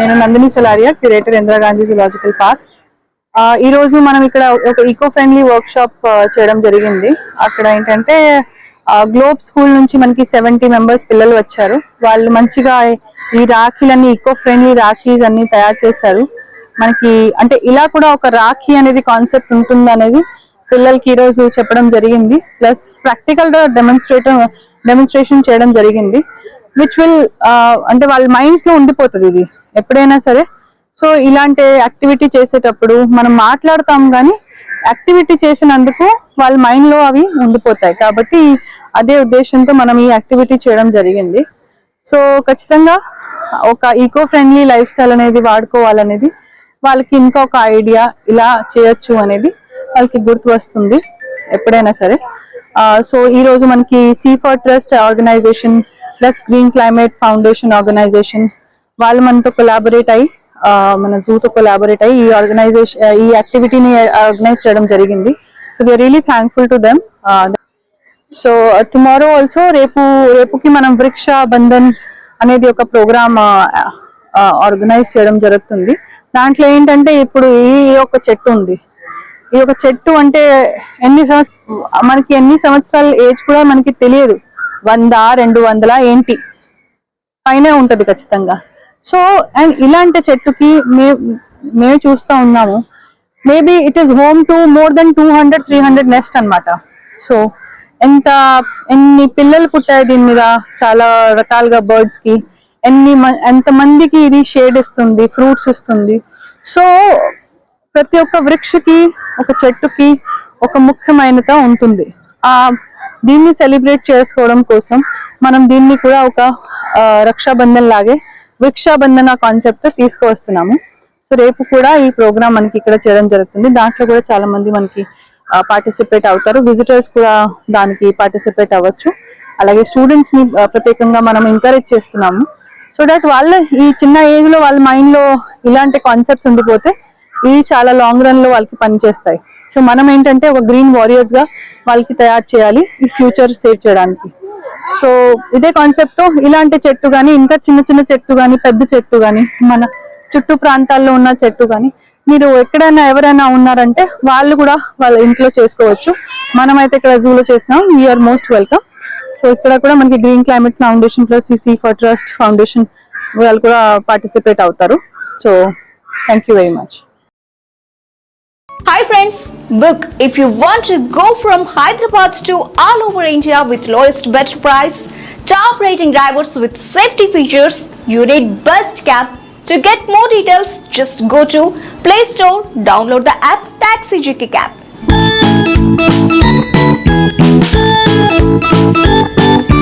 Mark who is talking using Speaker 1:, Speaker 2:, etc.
Speaker 1: నేను Nandini Salaria curator Indira Gandhi zoological park ఈరోజు ఈ రోజు మనం ఇక్కడ ఒక ఈకో ఫ్రెండ్లీ వర్క్ షాప్ చేయడం జరిగింది. అక్కడ ఏంటంటే గ్లోబ్ స్కూల్ నుంచి మనకి సెవెంటీ మెంబర్స్ పిల్లలు వచ్చారు. వాళ్ళు మంచిగా ఈ రాఖీలన్నీ ఈకో ఫ్రెండ్లీ రాఖీస్ అన్ని తయారు చేశారు. మనకి అంటే ఇలా కూడా ఒక రాఖీ అనేది కాన్సెప్ట్ ఉంటుంది అనేది పిల్లలకి ఈరోజు చెప్పడం జరిగింది. ప్లస్ ప్రాక్టికల్గా డెమోన్స్ట్రేట్ డెమోన్స్ట్రేషన్ చేయడం జరిగింది. విచ్ విల్ uh, అంటే వాళ్ళ మైండ్స్లో ఉండిపోతుంది ఇది ఎప్పుడైనా సరే. సో ఇలాంటి యాక్టివిటీ చేసేటప్పుడు మనం మాట్లాడతాం కానీ యాక్టివిటీ చేసినందుకు వాళ్ళ మైండ్లో అవి ఉండిపోతాయి. కాబట్టి అదే ఉద్దేశంతో మనం ఈ యాక్టివిటీ చేయడం జరిగింది. సో ఖచ్చితంగా ఒక ఈకో ఫ్రెండ్లీ లైఫ్ స్టైల్ అనేది వాడుకోవాలనేది వాళ్ళకి ఇంకా ఒక ఐడియా ఇలా చేయొచ్చు అనేది వాళ్ళకి గుర్తు వస్తుంది ఎప్పుడైనా సరే. Uh, సో ఈరోజు మనకి C for trust organization plus green climate foundation organization వాళ్ళు మనతో కొలాబరేట్ అయ్యి మన జూతో కొలాబరేట్ అయ్యి ఈ ఆర్గనైజేషన్ ఈ యాక్టివిటీని ఆర్గనైజ్ చేయడం జరిగింది. So we're really thankful to them so tomorrow also రేపు రేపుకి మనం వృక్ష బంధన్ అనేది ఒక ప్రోగ్రామ్ ఆర్గనైజ్ చేయడం జరుగుతుంది. దాంట్లో ఏంటంటే ఇప్పుడు ఈ ఒక చెట్టు ఉంది. ఈ ఒక చెట్టు అంటే ఎన్ని సంవత్సరాలు మనకి ఎన్ని సంవత్సరాల ఏజ్ కూడా మనకి తెలియదు. వంద రెండు వందల ఏంటి? పైన ఉంటుంది ఖచ్చితంగా. సో అండ్ ఇలాంటి చెట్టుకి మే మేము చూస్తూ ఉన్నాము. Maybe it is home to more than two hundred three hundred nest అనమాట సో ఎంత ఎన్ని పిల్లలు పుట్టాయి దీని మీద? చాలా రకాలుగా బర్డ్స్కి. ఎన్ని మ- ఎంత మందికి ఇది షేడ్ ఇస్తుంది ఫ్రూట్స్ ఇస్తుంది. సో ప్రతి ఒక్క వృక్షకి ఒక చెట్టుకి ఒక ముఖ్యమైనత ఉంటుంది. ఆ దీన్ని సెలబ్రేట్ చేసుకోవడం కోసం మనం దీన్ని కూడా ఒక రక్షాబంధన్ లాగే వృక్షాబంధన కాన్సెప్ట్తో తీసుకువస్తున్నాము. సో రేపు కూడా ఈ ప్రోగ్రామ్ మనకి ఇక్కడ చేయడం జరుగుతుంది. దాంట్లో కూడా చాలా మంది మనకి పార్టిసిపేట్ అవుతారు. విజిటర్స్ కూడా దానికి పార్టిసిపేట్ అవ్వచ్చు. అలాగే స్టూడెంట్స్ని ప్రత్యేకంగా మనం ఎంకరేజ్ చేస్తున్నాము. సో దట్ వాళ్ళ ఈ చిన్న ఏజ్లో వాళ్ళ మైండ్లో ఇలాంటి కాన్సెప్ట్స్ ఉండిపోతే ఇవి చాలా లాంగ్ రన్లో వాళ్ళకి పనిచేస్తాయి. సో మనం ఏంటంటే ఒక గ్రీన్ వారియర్స్గా వాళ్ళకి తయారు చేయాలి ఈ ఫ్యూచర్ సేవ్ చేయడానికి. సో ఇదే కాన్సెప్ట్తో ఇలాంటి చెట్టు గాని ఇంకా చిన్న చిన్న చెట్టు గాని పెద్ద చెట్టు గాని మన చుట్టూ ప్రాంతాల్లో ఉన్న చెట్టు గాని మీరు ఎక్కడైనా ఎవరైనా ఉన్నారంటే వాళ్ళు కూడా వాళ్ళ ఇంట్లో చేసుకోవచ్చు. మనమైతే ఇక్కడ జూలో చేసినాం వీఆర్ మోస్ట్ వెల్కమ్ సో ఇక్కడ కూడా మనకి green climate foundation plus CC for trust foundation వాళ్ళు కూడా పార్టిసిపేట్ అవుతారు. So thank you very much
Speaker 2: Hi friends, book if you want to go from Hyderabad to all over India with lowest better price, top rating drivers with safety features, you need best cab. To get more details, just go to Play Store, download the app Taxi GK Cab.